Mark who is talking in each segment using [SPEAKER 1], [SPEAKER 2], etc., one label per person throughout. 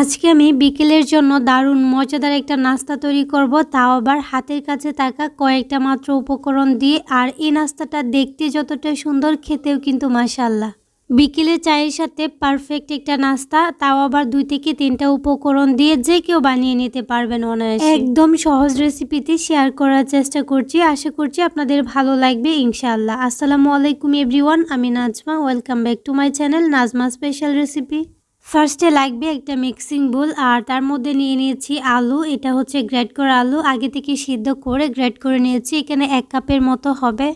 [SPEAKER 1] আজকে আমি বিকেলের জন্য দারুণ মজাদার একটা নাস্তা তৈরি করব, তাও আবার হাতের কাছে থাকা কয়েকটা মাত্র উপকরণ দিয়ে। আর এই নাস্তাটা দেখতে যতটা সুন্দর, খেতেও কিন্তু মাসাল্লাহ বিকেলে চায়ের সাথে পারফেক্ট একটা নাস্তা, তাও আবার দুই থেকে তিনটা উপকরণ দিয়ে যে কেউ বানিয়ে নিতে পারবেন অনায়াসে। একদম সহজ রেসিপিতে শেয়ার করার চেষ্টা করছি, আশা করছি আপনাদের ভালো লাগবে, ইনশাআল্লাহ। আসসালামু আলাইকুম, এভরিওয়ান, আমি Nazma, welcome back to my channel, Nazma special recipe. ফার্স্টে লাগবে একটা মিক্সিং বোল আর তার মধ্যে নিয়ে নিয়েছি আলু, এটা হচ্ছে গ্রেড করা আলু। আগে থেকে সিদ্ধ করে গ্রেড করে নিয়েছি, এখানে এক কাপের মতো হবে।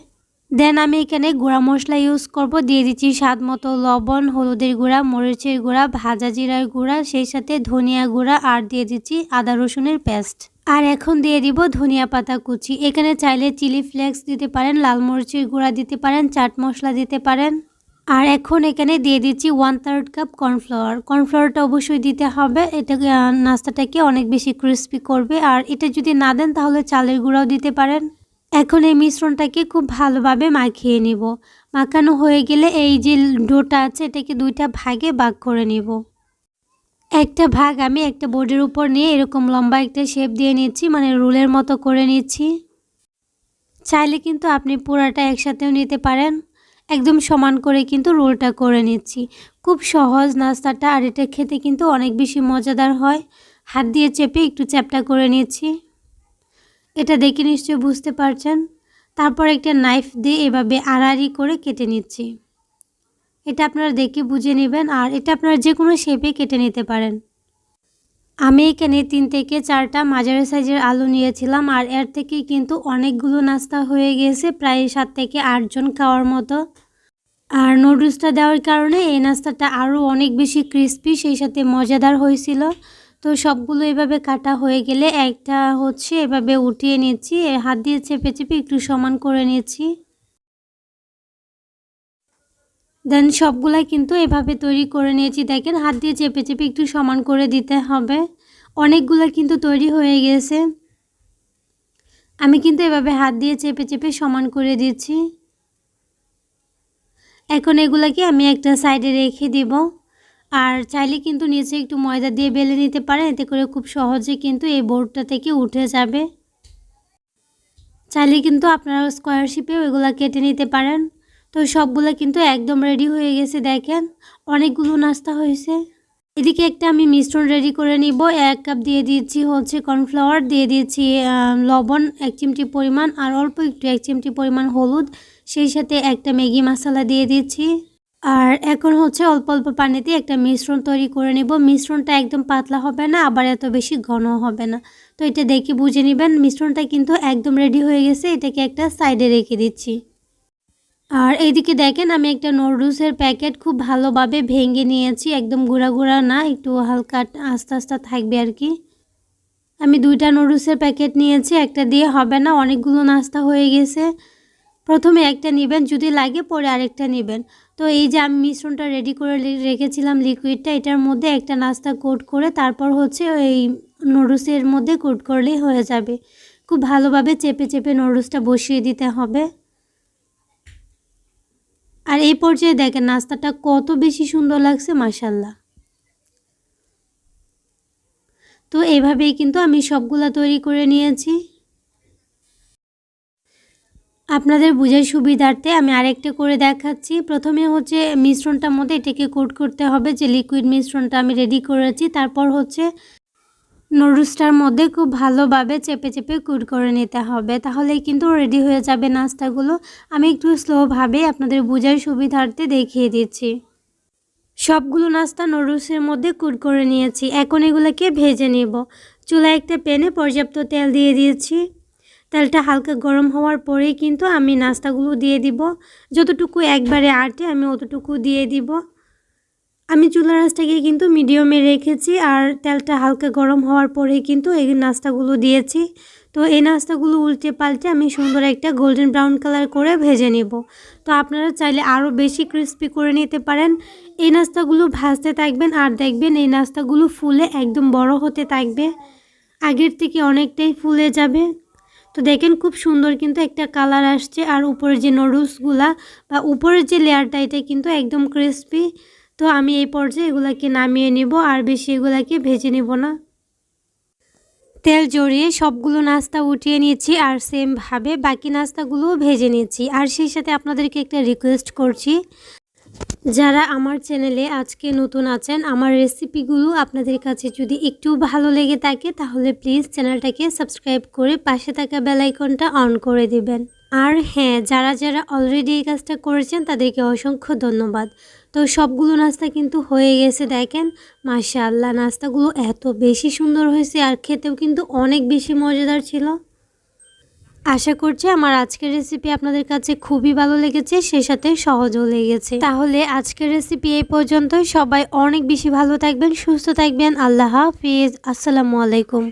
[SPEAKER 1] দেন আমি এখানে গুঁড়া মশলা ইউজ করব, দিয়ে দিচ্ছি স্বাদ মতো লবণ, হলুদের গুঁড়া, মরিচের গুঁড়া, ভাজা জিরার গুঁড়া, সেই সাথে ধনিয়া গুঁড়া, আর দিয়ে দিচ্ছি আদা রসুনের পেস্ট। আর এখন দিয়ে দিব ধনিয়া পাতা কুচি। এখানে চাইলে চিলি ফ্লেক্স দিতে পারেন, লাল মরিচের গুঁড়া দিতে পারেন, চাট মশলা দিতে পারেন। আর এখন এখানে দিয়ে দিচ্ছি ওয়ান থার্ড কাপ কর্নফ্লাওয়ার কর্নফ্লাওয়ারটা অবশ্যই দিতে হবে। এটা নাস্তাটাকে অনেক বেশি ক্রিস্পি করবে। আর এটা যদি না দেন, তাহলে চালের গুঁড়াও দিতে পারেন। এখন এই মিশ্রণটাকে খুব ভালোভাবে মাখিয়ে নিব। মাখানো হয়ে গেলে এই যে ডোটা আছে, এটাকে দুইটা ভাগে ভাগ করে নিব। একটা ভাগ আমি একটা বোর্ডের উপর নিয়ে এরকম লম্বা একটা শেপ দিয়ে নিচ্ছি মানে রুলের মতো করে নিচ্ছি। চাইলে কিন্তু আপনি পুরাটা একসাথেও নিতে পারেন। একদম সমান করে কিন্তু রোলটা করে নিচ্ছি। খুব সহজ নাস্তাটা, আর এটা খেতে কিন্তু অনেক বেশি মজাদার হয়। হাত দিয়ে চেপে একটু চ্যাপটা করে নিচ্ছি। এটা দেখে নিশ্চয়ই বুঝতে পারছেন। তারপর একটা নাইফ দিয়ে এভাবে আড়াআড়ি করে কেটে নিচ্ছি। এটা আপনারা দেখে বুঝে নেবেন, আর এটা আপনারা যে কোনো শেপে কেটে নিতে পারেন। আমি এখানে তিন থেকে চারটা মাঝারি সাইজের আলু নিয়েছিলাম, আর এর থেকে কিন্তু অনেকগুলো নাস্তা হয়ে গেছে, প্রায় সাত থেকে আটজন খাওয়ার মতো। আর নুডলসটা দেওয়ার কারণে এই নাস্তাটা আরও অনেক বেশি ক্রিস্পি, সেই সাথে মজাদার হয়েছিল। তো সবগুলো এভাবে কাটা হয়ে গেলে একটা হচ্ছে এভাবে উঠিয়ে নিচ্ছি হাত দিয়ে চেপে চেপে একটু সমান করে নিচ্ছি। দেন সবগুলাই কিন্তু এভাবে তৈরি করে নিয়েছি। দেখেন, হাত দিয়ে চেপে চেপে একটু সমান করে দিতে হবে। অনেকগুলো কিন্তু তৈরি হয়ে গেছে। আমি কিন্তু এভাবে হাত দিয়ে চেপে চেপে সমান করে দিচ্ছি। এখন এগুলাকে আমি একটা সাইডে রেখে দিব। আর চাইলে কিন্তু নিচে একটু ময়দা দিয়ে বেলে নিতে পারেন, এতে করে খুব সহজে কিন্তু এই বোর্ডটা থেকে উঠে যাবে। চাইলে কিন্তু আপনারা স্কোয়ার শিপেও এগুলা কেটে নিতে পারেন। তো সবগুলো কিন্তু একদম রেডি হয়ে গেছে, দেখেন। অনেকগুলো নাস্তা হয়েছে। এদিকে একটা আমি মিশ্রণ রেডি করে নিব। এক কাপ দিয়ে দিচ্ছি হচ্ছে কর্নফ্লাওয়ার দিয়ে দিয়েছি লবণ, এক চিমটি পরিমাণ, আর অল্প একটু এক চিমটি পরিমাণ হলুদ। সেই সাথে একটা ম্যাগি মশলা দিয়ে দিচ্ছি। আর এখন হচ্ছে অল্প অল্প পানিতে একটা মিশ্রণ তৈরি করে নিব। মিশ্রণটা একদম পাতলা হবে না, আবার এত বেশি ঘন হবে না। তো এটা দেখে বুঝে নেবেন, মিশ্রণটা কিন্তু একদম রেডি হয়ে গেছে। এটাকে একটা সাইডে রেখে দিচ্ছি। আর এইদিকে দেখেন আমি একটা নুডলসের প্যাকেট খুব ভালোভাবে ভেঙে নিয়েছি, একদম গুঁড়া গুঁড়া না, একটু হালকা আস্তে আস্তে থাকবে আর কি। আমি দুইটা নুডলসের প্যাকেট নিয়েছি, একটা দিয়ে হবে না, অনেকগুলো নাস্তা হয়ে গেছে। প্রথমে একটা নেবেন, যদি লাগে পরে আরেকটা নেবেন। তো এই যে আমি মিশ্রণটা রেডি করে রেখেছিলাম লিকুইডটা এটার মধ্যে একটা নাস্তা কোট করে তারপর হচ্ছে এই নুডলসের মধ্যে কোট করলেই হয়ে যাবে। খুব ভালোভাবে চেপে চেপে নুডলসটা বসিয়ে দিতে হবে। আর এই পর্যায়ে দেখেন, নাস্তাটা কত বেশি সুন্দর লাগছে মাসাল্লাহ তো এভাবেই কিন্তু আমি সবগুলা তৈরি করে নিয়েছি। আপনাদের বুঝার সুবিধার্থে আমি আরেকটা করে দেখাচ্ছি। প্রথমে হচ্ছে মিশ্রণটার মধ্যে এটাকে কোট করতে হবে, যে লিকুইড মিশ্রণটা আমি রেডি করেছি। তারপর হচ্ছে নুডলসটার মধ্যে খুব ভালোভাবে চেপে চেপে কুট করে নিতে হবে। তাহলে কিন্তু রেডি হয়ে যাবে নাস্তাগুলো। আমি একটু স্লোভাবে আপনাদের বোঝার সুবিধার্থে দেখিয়ে দিচ্ছি। সবগুলো নাস্তা নুডলসের মধ্যে কুট করে নিয়েছি। এখন এগুলোকে ভেজে নেব। চুলা একটা প্যানে পর্যাপ্ত তেল দিয়ে দিয়েছি। তেলটা হালকা গরম হওয়ার পরেই কিন্তু আমি নাস্তাগুলো দিয়ে দিব। যতটুকু একবারে আটে আমি অতটুকু দিয়ে দিব। আমি চুলা রাসটাকে কিন্তু মিডিয়ামে রেখেছি আর তেলটা হালকা গরম হওয়ার পরে কিন্তু এই নাস্তাগুলো দিয়েছি। তো এই নাস্তাগুলো উল্টে পাল্টে আমি সুন্দর একটা গোল্ডেন ব্রাউন কালার করে ভেজে নেব। তো আপনারা চাইলে আরও বেশি ক্রিস্পি করে নিতে পারেন। এই নাস্তাগুলো ভাজতে থাকবেন আর দেখবেন এই নাস্তাগুলো ফুলে একদম বড় হতে থাকবে। আগের থেকে অনেকটাই ফুলে যাবে। তো দেখেন খুব সুন্দর কিন্তু একটা কালার আসছে আর উপরের যে নুডলসগুলা বা উপরের যে লেয়ারটা এটা কিন্তু একদম ক্রিস্পি তো আমি এই পর্যায়ে এগুলাকে নামিয়ে নিব, আর বেশি এগুলাকে ভেজে নিব না। তেল জড়িয়ে সবগুলো নাস্তা উঠিয়ে নিয়েছি, আর সেমভাবে বাকি নাস্তাগুলোও ভেজে নিয়েছি। আর সেই সাথে আপনাদেরকে একটা রিকোয়েস্ট করছি, যারা আমার চ্যানেলে আজকে নতুন আছেন, আমার রেসিপিগুলো আপনাদের কাছে যদি একটু ভালো লেগে থাকে, তাহলে প্লিজ চ্যানেলটাকে সাবস্ক্রাইব করে পাশে থাকা বেল আইকনটা অন করে দিবেন। আর হ্যাঁ যারা যারা অলরেডি এই কাজটা করেছেন, তাদেরকে অসংখ্য ধন্যবাদ। তো সবগুলো নাস্তা কিন্তু হয়ে গেছে, দেখেন। মাশাআল্লাহ, নাস্তাগুলো এত বেশি সুন্দর হয়েছে, আর খেতেও কিন্তু অনেক বেশি মজাদার ছিল। আশা করছি আমার আজকের রেসিপি আপনাদের কাছে খুবই ভালো লেগেছে সেই সাথে সহজও লেগেছে। তাহলে আজকের রেসিপি এই পর্যন্ত সবাই অনেক বেশি ভালো থাকবেন, সুস্থ থাকবেন। আল্লাহ হাফিজ। আসসালামু আলাইকুম।